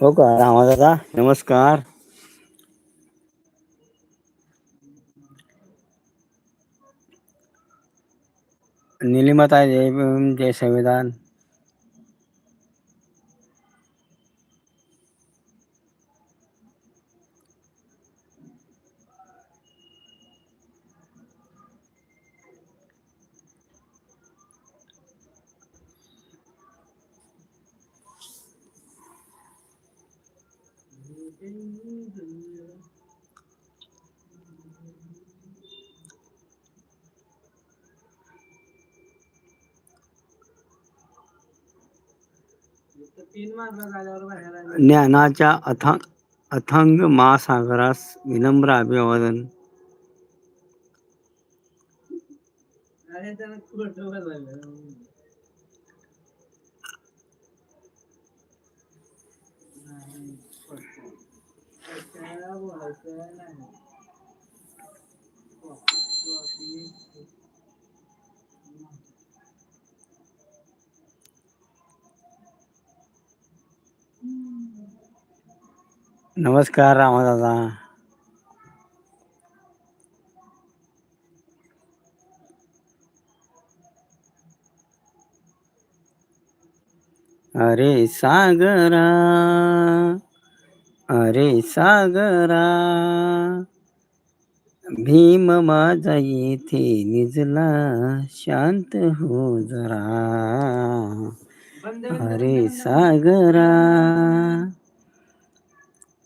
हो का? रामादादा नमस्कार. निलिमाता जय जय संविधान. ज्ञानाच्या अथांग अथांग महासागरास विनम्र अभिवादन. अरे नमस्कार रामादादा अरे सागरा अरे सागरा भीम माझा येथे निजला शांत हो जरा. अरे सागरा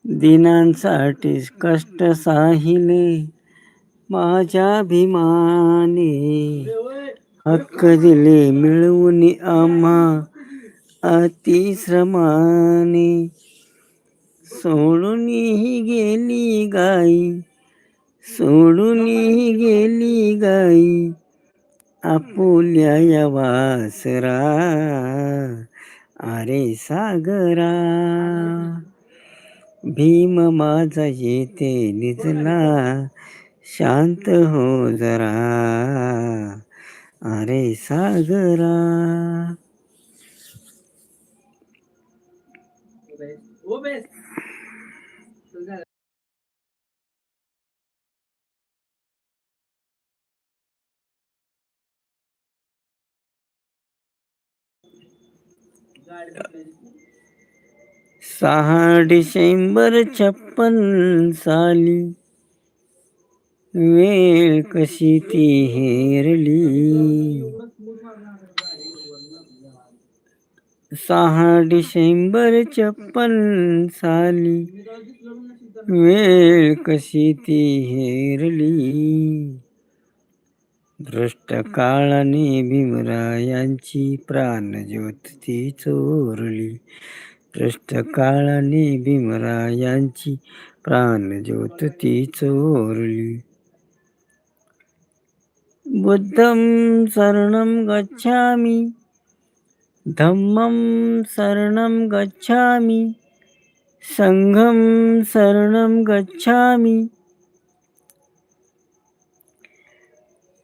दिनांसाठी कष्ट साहिले माझ्या भीमाने हक्क दिले मिळवून आम्हा अतिश्रमाने. सोडून ही गेली गाई सोडून ही गेली गाई आपुल्या या वासरा अरे सागरा भीम माझा येते निजला शांत हो जरा अरे सागरा ओ आहेस? सहा डिसेंबर छप्पन साली. वेळ कशी ती हेरली सहा डिसेंबर छप्पन साली. वेळ कशी ती हेरली दृष्ट काळाने भीमरायांची प्राणज्योत ती चोरली. दृष्ट काळाने भीमरायांची प्राणज्योत ती चोरली. बुद्धं शरणं गच्छामि. धम्मं शरणं गच्छामि. सङ्घं शरणं गच्छामि ए, ती पेटी माझी आहे.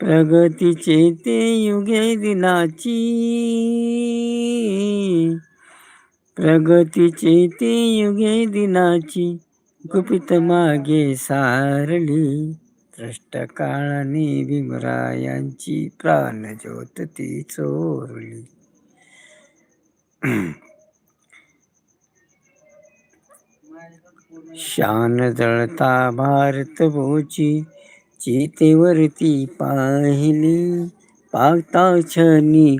प्रगतीचे ते युगे दिनाची. प्रगतीचे ते युगे दिनाची गुपित मागे सारली. दृष्ट काळाने भीमरायांची प्राणज्योत ती चोरली. शान जळता भारत भोची चितेवरती पाहिली. पाहता क्षणी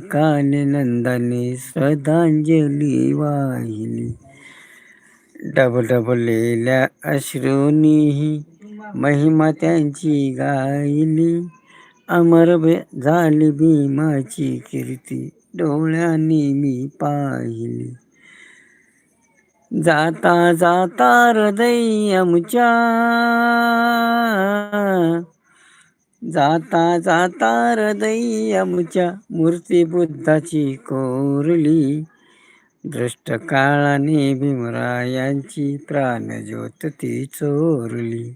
नंदने श्रद्धांजली वाहिली. डबडबलेल्या अश्रूनीही महिमा त्यांची गायली. अमर झाली भीमाची कीर्ती डोळ्यांनी मी पाहिली. जाता जाता हृदय आमच्या जाता जाता हृदय आमच्या मूर्ती बुद्धाची कोरली. दृष्ट काळाने भीमरायांची प्राणज्योत ती चोरली.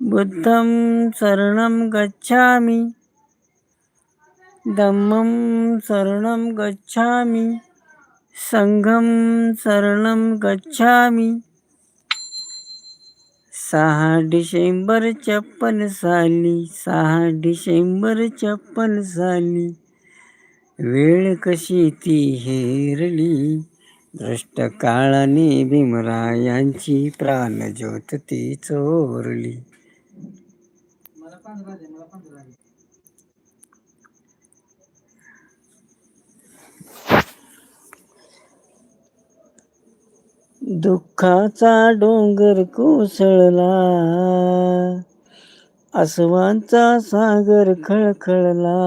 बुद्धं शरणं गच्छामि. धम्मं शरणं गच्छामि. संघम शरणं गच्छामि। सहा डिसेंबर छप्पन साली सहा डिसेंबर छप्पन साली। वेळ कशी ती हेरली? दृष्ट काळाने भीमरायांची प्राणज्योत ती चोरली। दुःखाचा डोंगर कोसळला. आसवांचा सागर खळखळला.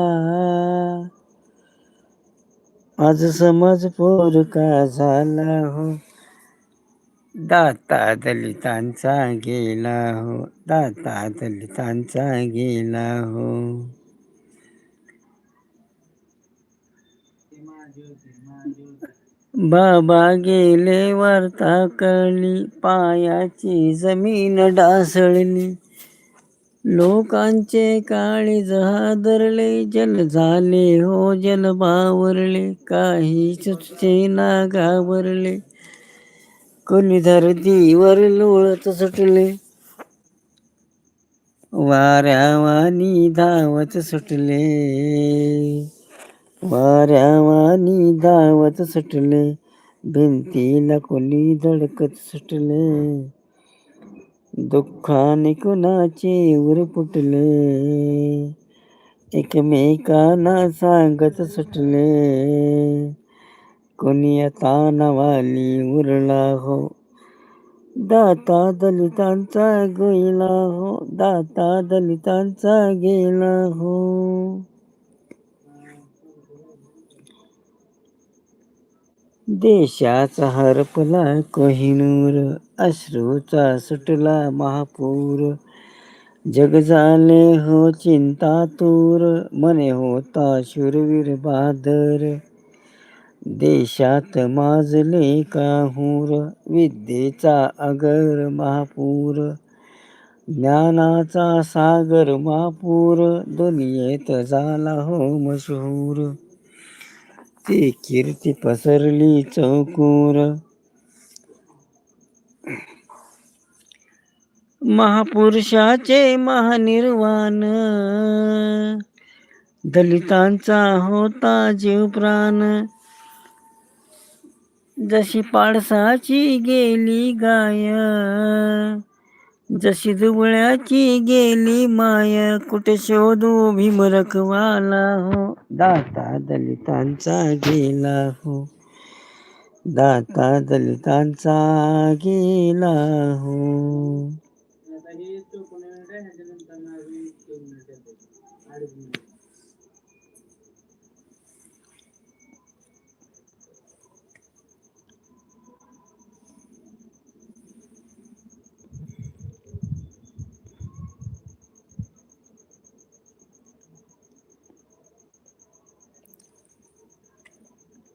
आज समज पोर का झाला हो? दाता दलितांचा गेला हो. दाता दलितांचा गेला हो ते माझी होती माझी होती बाबा गेले वार्ता कळली पायाची जमीन डासळली लोकांचे काळी हादरले जल झाले हो जल बावरले काही सुचे ना घाबरले. कोणी धरतीवर लोळत सुटले. वाऱ्यावानी धावत सुटले. वाऱ्यावानी धावत सुटले भिंतीला कोणी धडकत सुटले. दुःखाने कुणाचे उर फुटले एकमेकांना सांगत सुटले. कोणी आता नवाली उरला हो दाता दलितांचा गेला हो दाता दलितांचा गेला हो. देशाचा हरपला कोहिनूर अश्रूचा सुटला महापूर. जग झाले हो चिंतातूर मने होता शूरवीर बहादर देशात माजले काहूर विद्येचा अगर महापूर. ज्ञानाचा सागर महापूर दुनियेत झाला हो मशहूर. ती कीर्ती पसरली चौकूर. महापुरुषाचे महानिर्वाण. दलितांचा होता जीव प्राण जशी पाडसाची गेली गाय. जशी दुबळ्याची गेली माय कुठे शोधू भीमरखवाला हो? दाता दलितांचा गेला हो. दाता दलितांचा गेला हो आता हे चोपन्न मिनिट आहे ह्याच्यानंतर नवीन दोन मिनिट येते अडीच मिनिट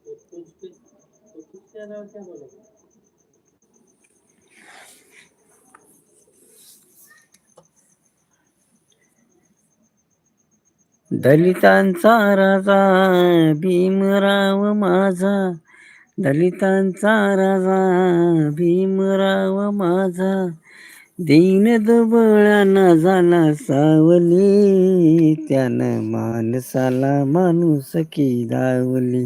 तो कुछ कुछ तो कुछ क्या रहा क्या बोलेगा दलितांचा राजा भीमराव माझा. दलितांचा राजा भीमराव माझा. दीन दुबळाना झाला सावली त्यानं माणसाला माणूस की दावली.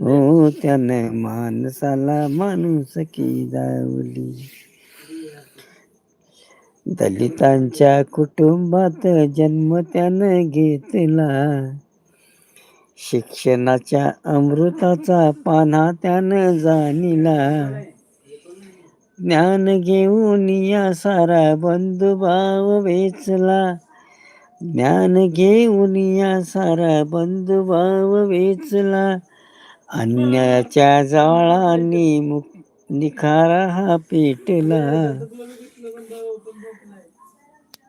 हो त्यानं माणसाला माणूस की दावली. दलितांच्या कुटुंबात जन्म त्यानं घेतला. शिक्षणाच्या अमृताचा पाना त्यानं जाणीला. ज्ञान घेऊन या सारा बंधुभाव वेचला. ज्ञान घेऊन या सारा बंधुभाव वेचला. अन्याच्या जाळाने मुक निखारा हा पेटला.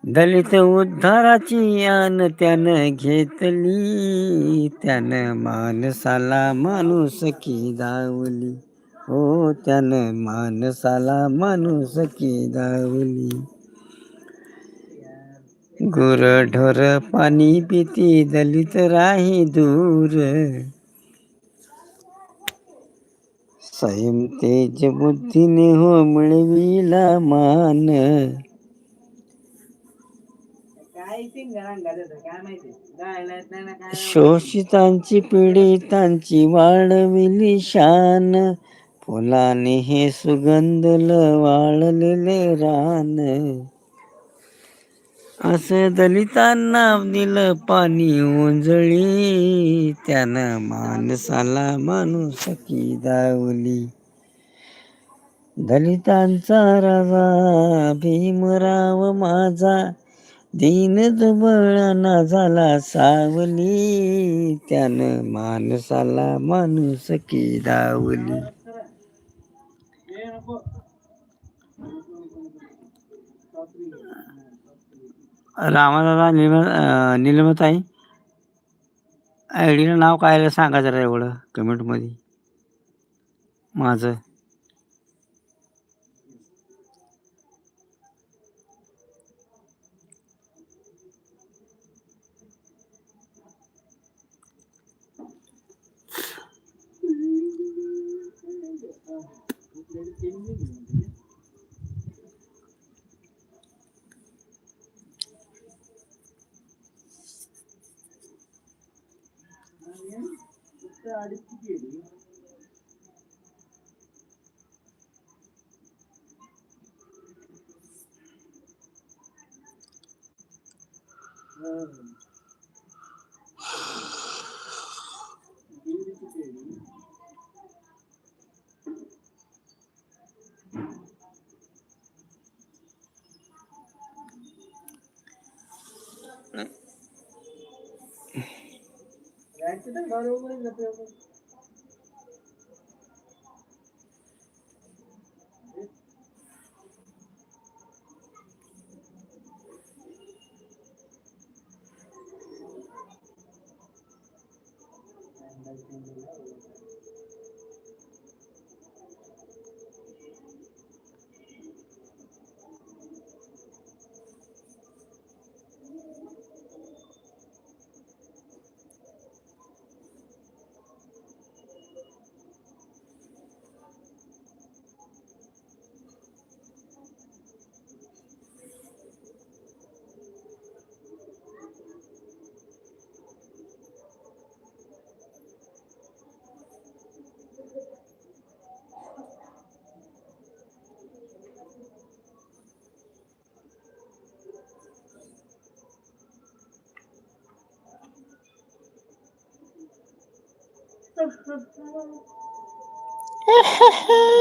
दलित उद्धाराची आन त्यानं घेतली. त्यानं माणसाला माणूस की धावली हो त्यानं माणसाला माणूस की दावली. गुर ढोर पाणी पिती दलित राही दूर. संयम तेज बुद्धीने हो मिळविला मान. काय सिंगरांग शोषितांची पीडितांची वाढविली शान. फुलाने हे सुगंधल वाळलेले रान. असं दलितांना दिलं पाणी ओंजळी त्यानं माणसाला माणूस की दावली. दलितांचा राजा भीमराव माझा दीन दुबळाना झाला सावली. त्यानं माणसाला माणूस की दावली. रामादादा निलम निलमताई. आय डीला नाव काय सांगायचं सांगा जरा एवढं कमेंटमध्ये. माझं. जायचं तर बरोबर. जाते Ха-ха-ха!